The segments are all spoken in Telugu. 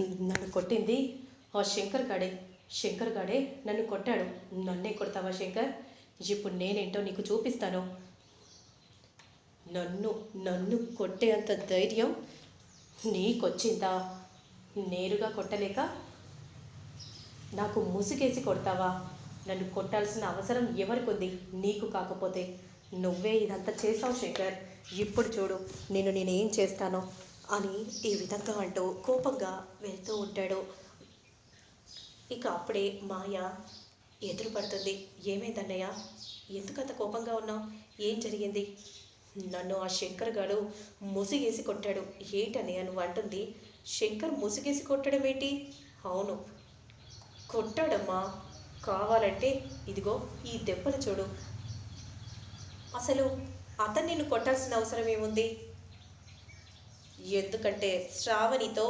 నన్ను కొట్టింది? ఆ శంకర్ గాడే శంకర్ గాడే నన్ను కొట్టాడు. నన్నే కొడతావా శంకర్? ఇప్పుడు నేనేంటో నీకు చూపిస్తాను. నన్ను నన్ను కొట్టేంత ధైర్యం నీకొచ్చిందా? నేరుగా కొట్టలేక? నాకు ముసుగేసి కొడతావా? నన్ను కొట్టాల్సిన అవసరం ఎవరికి నీకు కాకపోతే. నువ్వే ఇదంతా చేసావు శంకర్. ఇప్పుడు చూడు నేను నేనేం చేస్తానో. అని ఈ విధంగా అంటూ కోపంగా వెళ్తూ ఉంటాడు. ఇక అప్పుడే మాయ ఎదురు పడుతుంది ఏమైందన్నయ్య ఎందుకంత కోపంగా ఉన్నావు? ఏం జరిగింది? నన్ను ఆ శంకర్ గారు ముసిగేసి కొట్టాడు. ఏంటన్నయ్య నువ్వు అంటుంది శంకర్ ముసిగేసి కొట్టడం ఏంటి? అవును కొట్టాడమ్మా. కావాలంటే ఇదిగో ఈ దెబ్బలు చూడు. అసలు అతను నిన్ను కొట్టాల్సిన అవసరం ఏముంది? ఎందుకంటే శ్రావణితో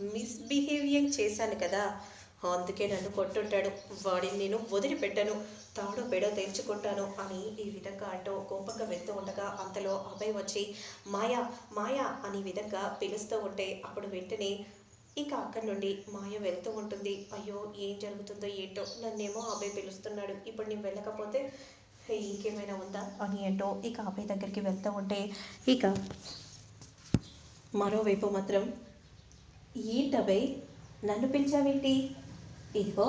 మిస్బిహేవియర్ చేశాను కదా. అందుకే నన్ను కొట్టుంటాడు. వాడిని నేను వదిలిపెట్టాను. తాడో పెడో తెంచుకుంటాను అని ఈ విధంగా అంటూ కోపంగా వెళ్తూ ఉండగా అంతలో అబ్బాయి వచ్చి మాయా మాయా అని విధంగా పిలుస్తూ ఉంటే అప్పుడు వెంటనే ఇక అక్కడి నుండి మాయ వెళ్తూ ఉంటుంది. అయ్యో ఏం జరుగుతుందో ఏంటో నన్నేమో అభయ్ పిలుస్తున్నాడు. ఇప్పుడు నేను వెళ్ళకపోతే ఇంకేమైనా ఉందా? అని ఏంటో ఇక అబ్బాయి దగ్గరికి వెళ్తూ ఉంటే ఇక మరోవైపు మాత్రం ఏంటబై నన్ను పిలిచావేంటి? ఇదిగో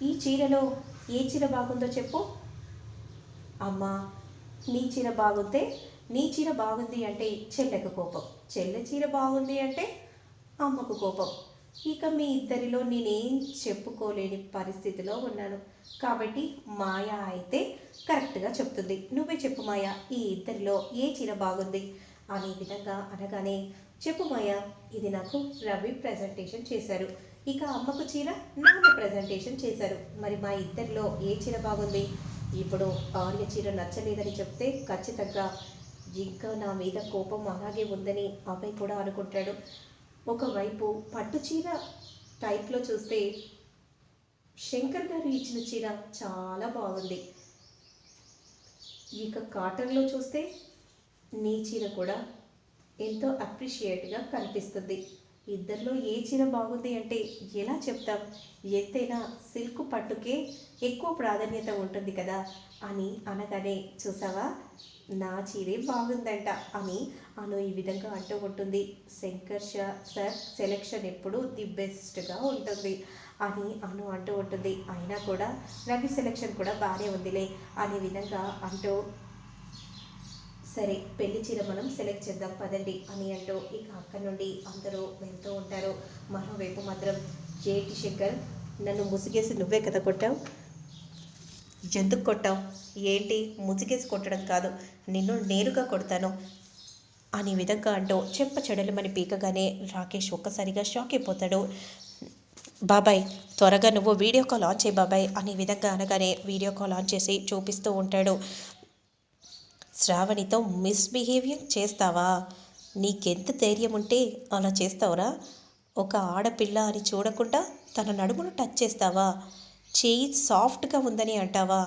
ఈ చీరలో ఏ చీర బాగుందో చెప్పు. అమ్మా నీ చీర బాగుంటే నీ చీర బాగుంది అంటే చెల్లెకు కోపం. చెల్లె చీర బాగుంది అంటే అమ్మకు కోపం. ఇక మీ ఇద్దరిలో నేనేం చెప్పుకోలేని పరిస్థితిలో ఉన్నాను. కాబట్టి మాయా అయితే కరెక్ట్గా చెప్తుంది. నువ్వే చెప్పు మాయా ఈ ఇద్దరిలో ఏ చీర బాగుంది? అనే విధంగా అనగానే చెప్పు మాయా ఇది నాకు రవి ప్రజెంటేషన్ చేశారు. ఇక అమ్మకు చీర నాన్న ప్రజెంటేషన్ చేశారు. మరి మా ఇద్దరిలో ఏ చీర బాగుంది? ఇప్పుడు ఆర్య చీర నచ్చలేదని చెప్తే ఖచ్చితంగా ఇంకా నా మీద కోపం అలాగే ఉందని అబ్బాయి కూడా అనుకుంటాడు. ఒకవైపు పట్టు చీర టైప్లో చూస్తే శంకర్ గారు ఇచ్చిన చీర చాలా బాగుంది. ఇక కాటన్లో చూస్తే నీ చీర కూడా ఎంతో అప్రిషియేట్గా కనిపిస్తుంది. ఇద్దరిలో ఏ చీర బాగుంది అంటే ఎలా చెప్తాం? ఎంతైనా సిల్క్ పట్టుకే ఎక్కువ ప్రాధాన్యత ఉంటుంది కదా అని అనగానే చూసావా? నా చీరే బాగుందంట అని అను ఈ విధంగా అంటూ ఉంటుంది. శంకర్ షా సార్ సెలెక్షన్ ఎప్పుడు ది బెస్ట్గా ఉంటుంది అని అను అంటూ ఉంటుంది. అయినా కూడా రవి సెలెక్షన్ కూడా బాగానే ఉందిలే అనే విధంగా అంటూ సరే పెళ్ళి చీర మనం సెలెక్ట్ చేద్దాం పదండి. అని అంటూ ఇక అక్కడి నుండి అందరూ వెళ్తూ ఉంటారు. మరోవైపు మాత్రం జేటి శంకర్ నన్ను ముసిగేసి నువ్వే కదా కొట్టావు? ఎందుకు కొట్టావు? ఏంటి? ముసిగేసి కొట్టడం కాదు నిన్ను నేరుగా కొడతాను అనే విధంగా అంటూ చెప్ప చెడలమని పీకగానే రాకేష్ ఒక్కసారిగా షాక్ అయిపోతాడు. బాబాయ్ త్వరగా నువ్వు వీడియో కాల్ ఆన్ చేయి బాబాయ్ అనే విధంగా అనగానే వీడియో కాల్ ఆన్ చేసి చూపిస్తూ ఉంటాడు. శ్రావణితో మిస్బిహేవియర్ చేస్తావా? నీకెంత ధైర్యం ఉంటే అలా చేస్తావురా? ఒక ఆడపిల్ల అని చూడకుండా తన నడుమును టచ్ చేస్తావా? చేయి సాఫ్ట్గా ఉందని అంటావా?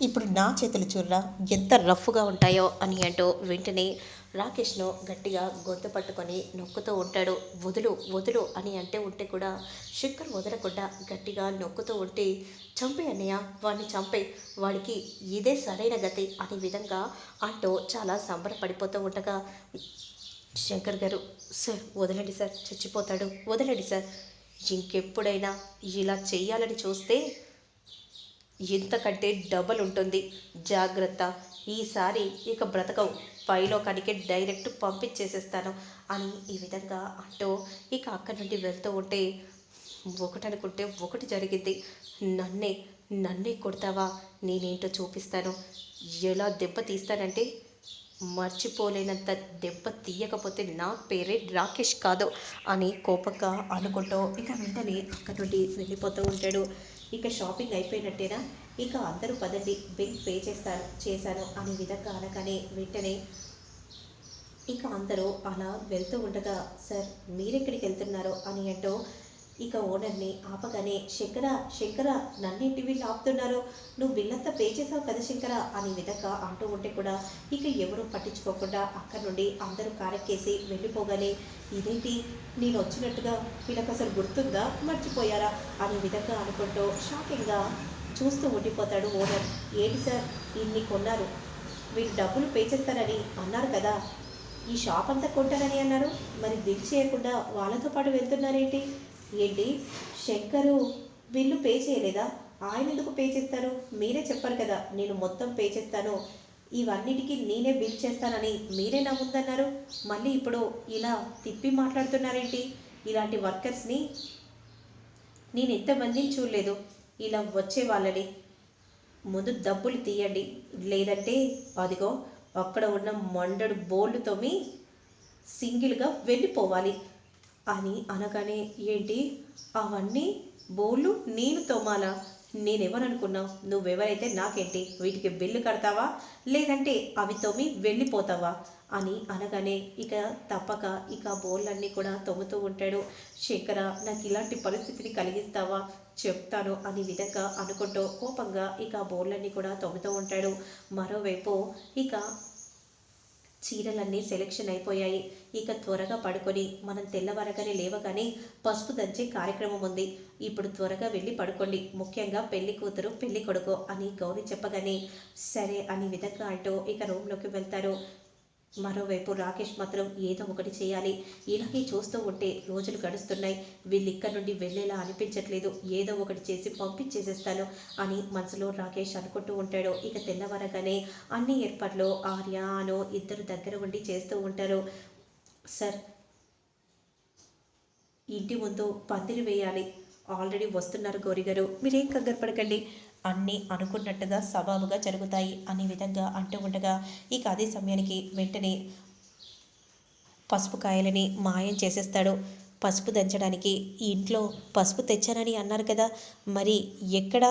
ఇప్పుడు నా చేతులు చూడరా ఎంత రఫ్గా ఉంటాయో అని అంటూ వెంటనే రాకేష్ను గట్టిగా గొంతు పట్టుకొని నొక్కుతూ ఉంటాడు. వదులు వదులు అని అంటే ఉంటే కూడా శంకర్ వదలకుండా గట్టిగా నొక్కుతూ ఉంటే చంపే అన్నయ్య వాడిని చంపే వాడికి ఇదే సరైన గతి అనే విధంగా అంటూ చాలా సంబరపడిపోతూ ఉండగా శంకర్ గారు సార్ వదలండి సార్ చచ్చిపోతాడు. వదలండి సార్. ఇంకెప్పుడైనా ఇలా చేయాలని చూస్తే ఇంతకంటే డబల్ ఉంటుంది. జాగ్రత్త. ఈసారి ఇక బ్రతకవు. పైలోకానికి డైరెక్ట్ పంపించేసేస్తాను అని ఈ విధంగా అంటూ ఇక అక్కడి నుండి వెళ్తూ ఉంటే ఒకటి అనుకుంటే ఒకటి జరిగింది. నన్నే నన్నే కొడతావా? నేనేంటో చూపిస్తాను. ఎలా దెబ్బ తీస్తానంటే మర్చిపోలేనంత దెబ్బ తీయకపోతే నా పేరే రాకేష్ కాదు అని కోపంగా అనుకుంటూ ఇక వెంటనే అక్కడి నుండి వెళ్ళిపోతూ ఉంటాడు. ఇక షాపింగ్ అయిపోయినట్టేనా? ఇక అందరూ పదండి బిల్ పే చేస్తారు చేశాను అనే విధంగా అనగానే వెంటనే ఇక అందరూ అలా వెళ్తూ ఉండగా సార్ మీరెక్కడికి వెళ్తున్నారో అని అంటూ ఇక ఓనర్ని ఆపగానే శంకర శంకర నన్నింటి వీళ్ళు ఆపుతున్నారు నువ్వు బిల్లంతా పే చేసావు కదా శంకర అని విధంగా అంటూ ఉంటే కూడా ఇక ఎవరూ పట్టించుకోకుండా అక్కడి నుండి అందరూ కారెక్కేసి వెళ్ళిపోగానే ఇదేంటి? నేను వచ్చినట్టుగా వీళ్ళకి అసలు గుర్తుందా? మర్చిపోయారా? అనే విధంగా అనుకుంటూ షాకింగ్గా చూస్తూ ఉండిపోతాడు ఓనర్. ఏంటి సార్? ఇన్ని కొన్నారు. వీళ్ళు డబ్బులు పే చేస్తారని అన్నారు కదా. ఈ షాప్ అంతా కొంటారని అన్నారు. మరి బిల్ చేయకుండా వాళ్ళతో పాటు వెళ్తున్నారేంటి? ఏంటి? శంకరు బిల్లు పే చేయలేదా? ఆయన ఎందుకు పే చేస్తారు? మీరే చెప్పారు కదా నేను మొత్తం పే చేస్తాను. ఇవన్నిటికీ నేనే బిల్ చేస్తానని మీరే నా ముందన్నారు మళ్ళీ ఇప్పుడు ఇలా తిప్పి మాట్లాడుతున్నారేంటి? ఇలాంటి వర్కర్స్ని నేను ఎంతమందిని చూడలేదు. ఇలా వచ్చే వాళ్ళని ముందు డబ్బులు తీయండి. లేదంటే అదిగో అక్కడ ఉన్న మండడు బోల్డ్ తోమి సింగిల్గా వెళ్ళిపోవాలి. అని అనగానే ఏంటి? అవన్నీ బోళ్ళు నేను తోమాలా? నేనేమననుకున్నావు నువ్వెవరైతే నాకేంటి? వీటికి బిల్లు కడతావా? లేదంటే అవి తోమి వెళ్ళిపోతావా? అని అనగానే ఇక తప్పక ఇక బోళ్ళన్నీ కూడా తోముతూ ఉంటాడు. శేఖర నాకు ఇలాంటి పరిస్థితిని కలిగిస్తావా? చెప్తాను అని విధంగా అనుకుంటూ కోపంగా ఇక బోళ్ళన్నీ కూడా తోముతూ ఉంటాడు. మరోవైపు ఇక చీరలన్నీ సెలెక్షన్ అయిపోయాయి. ఇక త్వరగా పడుకొని మనం తెల్లవరగానే లేవగానే పసుపు దంచే కార్యక్రమం ఉంది. ఇప్పుడు త్వరగా వెళ్ళి పడుకోండి. ముఖ్యంగా పెళ్ళి కూతురు పెళ్ళి కొడుకు అని గౌరీ చెప్పగానే సరే అని విధంగా అంటూ ఇక రూమ్లోకి వెళ్తారు. మరోవైపు రాకేష్ మాత్రం ఏదో ఒకటి చేయాలి. ఇలాగే చూస్తూ ఉంటే రోజులు గడుస్తున్నాయి. వీళ్ళు ఇక్కడ నుండి వెళ్ళేలా అనిపించట్లేదు. ఏదో ఒకటి చేసి పంపించేసేస్తాను అని మనసులో రాకేష్ అనుకుంటూ ఉంటాడు. ఇక తెల్లవారగానే అన్ని ఏర్పాట్లు ఆర్య అను ఇద్దరు దగ్గర ఉండి చేస్తూ ఉంటారు. సార్ ఇంటి ముందు పందిరి వేయాలి. ఆల్రెడీ వస్తున్నారు గౌరిగారు మీరేం కంగారు పడకండి. అన్నీ అనుకున్నట్టుగా సబాబుగా జరుగుతాయి అనే విధంగా అంటూ ఉండగా ఇక అదే సమయానికి వెంటనే పసుపు కాయలని మాయం చేసేస్తాడు. పసుపు దంచడానికి ఈ ఇంట్లో పసుపు తెచ్చానని అన్నారు కదా మరి ఎక్కడ?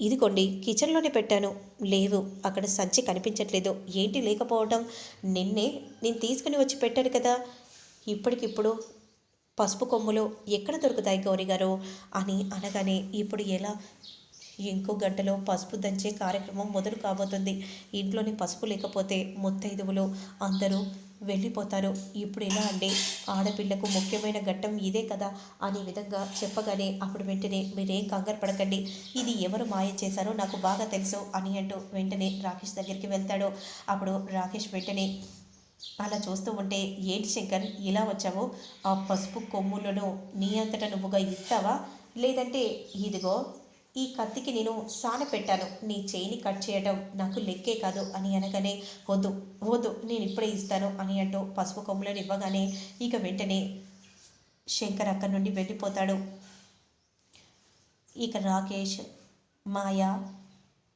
ఇదిగోండి కిచెన్లోనే పెట్టాను. లేవు అక్కడ సంచి కనిపించట్లేదు. ఏంటి లేకపోవడం నిన్నే నేను తీసుకుని వచ్చి పెట్టాను కదా. ఇప్పటికిప్పుడు పసుపు కొమ్ములు ఎక్కడ దొరుకుతాయి గౌరీ గారు? అని అనగానే ఇప్పుడు ఎలా? ఇంకో గంటలో పసుపు దంచే కార్యక్రమం మొదలు కాబోతుంది. ఇంట్లోని పసుపు లేకపోతే ముత్తైదువులు అందరూ వెళ్ళిపోతారు. ఇప్పుడు ఎలా అండి ఆడపిల్లకు ముఖ్యమైన ఘట్టం ఇదే కదా అనే విధంగా చెప్పగానే అప్పుడు వెంటనే మీరేం కంగారు పడకండి. ఇది ఎవరు మాయ చేశారో నాకు బాగా తెలుసు అని అంటూ వెంటనే రాకేష్ దగ్గరికి వెళ్తాడు. అప్పుడు రాకేష్ వెంటనే అలా చూస్తూ ఉంటే ఏంటి శంకర్ ఇలా వచ్చావు? ఆ పసుపు కొమ్ములను నీ అంతటా నువ్వుగా ఇస్తావా? లేదంటే ఇదిగో ఈ కత్తికి నేను సాన పెట్టాను. నీ చేయిని కట్ చేయడం నాకు లెక్కే కాదు అని అనగానే వద్దు వద్దు నేను ఇప్పుడే ఇస్తాను అని అంటూ పసుపు కొమ్ములను ఇవ్వగానే ఇక వెంటనే శంకర్ అక్కడి నుండి వెళ్ళిపోతాడు. ఇక రాకేష్ మాయా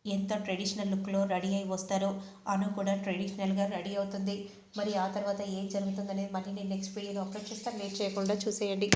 ఎంతో ట్రెడిషనల్ లుక్లో రెడీ అయి వస్తారో అను కూడా ట్రెడిషనల్గా రెడీ అవుతుంది. మరి ఆ తర్వాత ఏం జరుగుతుందనేది మళ్ళీ నేను నెక్స్ట్ వీడియోలో అప్లోడ్ చేస్తాను లేట్ చేయకుండా చూసేయండి.